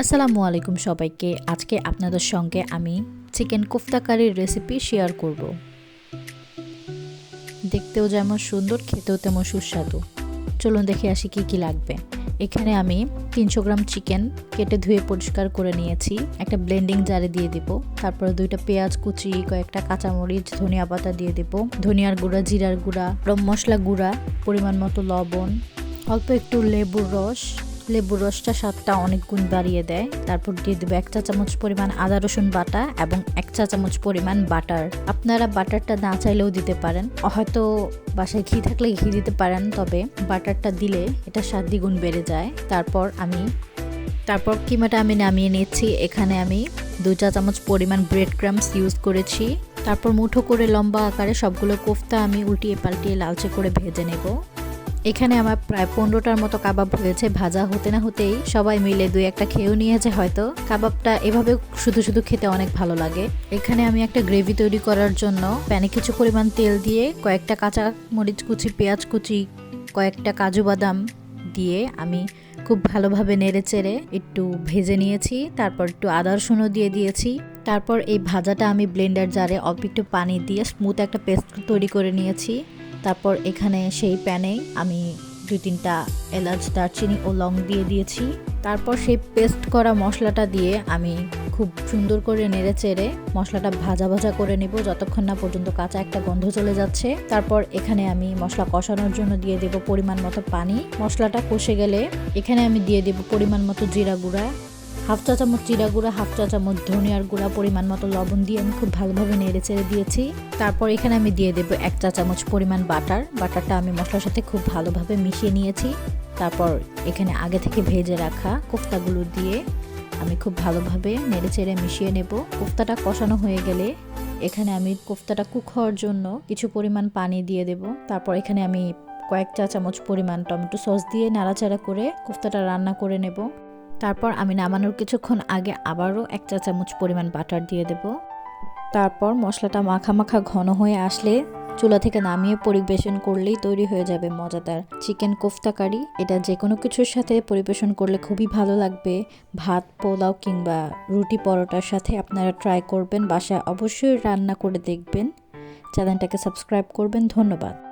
আসসালামু আলাইকুম সবাইকে। আজকে আপনাদের সঙ্গে আমি চিকেন কোফতা কারির রেসিপি শেয়ার করব। দেখতেও যেমন সুন্দর, খেতেও তেমন সুস্বাদু। চলুন দেখে আসি কি কি লাগবে। এখানে আমি তিনশো গ্রাম চিকেন কেটে ধুয়ে পরিষ্কার করে নিয়েছি। একটা ব্লেন্ডিং জারে দিয়ে দিব। তারপরে দুইটা পেঁয়াজ কুচি, কয়েকটা কাঁচামরিচ, ধনিয়া পাতা দিয়ে দিব। ধনিয়ার গুঁড়া, জিরার গুঁড়া, গরম মশলা গুঁড়া, পরিমাণ মতো লবণ, অল্প একটু লেবুর রস লেবুর রসটা স্বাদটা অনেক গুণ বাড়িয়ে দেয়। তারপর দিয়ে দেবো এক চা চামচ পরিমাণ আদা রসুন বাটা এবং এক চা চামচ পরিমাণ বাটার। আপনারা বাটারটা না চাইলেও দিতে পারেন। হয়তো বাসায় ঘি থাকলে ঘি দিতে পারেন, তবে বাটারটা দিলে এটা স্বাদ দ্বিগুণ বেড়ে যায়। তারপর আমি, তারপর কিমাটা আমি নামিয়ে নিচ্ছি। এখানে আমি দু চা চামচ পরিমাণ ব্রেড ক্রামস ইউজ করেছি। তারপর মুঠো করে লম্বা আকারে সবগুলো কোফতা আমি উল্টিয়ে পাল্টিয়ে লালচে করে ভেজে নেব। এখানে আমার প্রায় পনেরোটার মতো কাবাব হয়েছে, ভাজা হতে না হতেই সবাই মিলে দুই একটা খেয়েও নিয়েছে হয়তো। কাবাবটা এভাবে শুধু শুধু খেতে অনেক ভালো লাগে। এখানে আমি একটা গ্রেভি তৈরি করার জন্য প্যানে কিছু পরিমাণ তেল দিয়ে কয়েকটা কাঁচা মরিচ কুচি, পেঁয়াজ কুচি, কয়েকটা কাজু বাদাম দিয়ে আমি খুব ভালোভাবে নেড়ে চেড়ে একটু ভেজে নিয়েছি, তারপর একটু আদা রসুনও দিয়ে দিয়েছি। তারপর এই ভাজাটা আমি ব্লেন্ডার জারে অল্প একটু পানি দিয়ে স্মুথ একটা পেস্ট তৈরি করে নিয়েছি। তারপর এখানে সেই প্যানে আমি দু তিনটা এলাচ, দারচিনি ও লং দিয়ে দিয়েছি। তারপর সেই পেস্ট করা মশলাটা দিয়ে আমি খুব সুন্দর করে নেড়ে চেড়ে মশলাটা ভাজা ভাজা করে নেব যতক্ষণ না পর্যন্ত কাঁচা একটা গন্ধ চলে যাচ্ছে। তারপর এখানে আমি মশলা কষানোর জন্য দিয়ে দেব পরিমাণ মতো পানি। মশলাটা কষে গেলে এখানে আমি দিয়ে দেব পরিমাণ মতো জিরা গুঁড়া। হাফ চা চামচ জিরা গুঁড়া, হাফ চা চামচ ধনিয়ার গুঁড়া পরিমাণ মতো লবণ দিয়ে আমি খুব ভালোভাবে নেড়ে চেড়ে দিয়েছি। তারপর এখানে আমি দিয়ে দেবো এক চা চামচ পরিমাণ বাটার। বাটারটা আমি মশলার সাথে খুব ভালোভাবে মিশিয়ে নিয়েছি। তারপর এখানে আগে থেকে ভেজে রাখা কোফতাগুলো দিয়ে আমি খুব ভালোভাবে নেড়ে চেড়ে মিশিয়ে নেব। কোফতাটা কষানো হয়ে গেলে এখানে আমি কোফতাটা কুক হওয়ার জন্য কিছু পরিমাণ পানি দিয়ে দেব। তারপর এখানে আমি কয়েক চা চামচ পরিমাণ টমেটো সস দিয়ে নাড়াচাড়া করে কোফতাটা রান্না করে নেব। তারপর আমি নামানোর কিছুক্ষণ আগে আবারও এক চা চামচ পরিমাণ বাটার দিয়ে দেব। তারপর মশলাটা মাখা মাখা ঘন হয়ে আসলে চুলা থেকে নামিয়ে পরিবেশন করলেই তৈরি হয়ে যাবে মজাদার চিকেন কোফতা কারি। এটা যে কোনো কিছুর সাথে পরিবেশন করলে খুবই ভালো লাগবে। ভাত, পোলাও কিংবা রুটি পরোটার সাথে আপনারা ট্রাই করবেন, বাসায় অবশ্যই রান্না করে দেখবেন। চ্যানেলটাকে সাবস্ক্রাইব করবেন, ধন্যবাদ।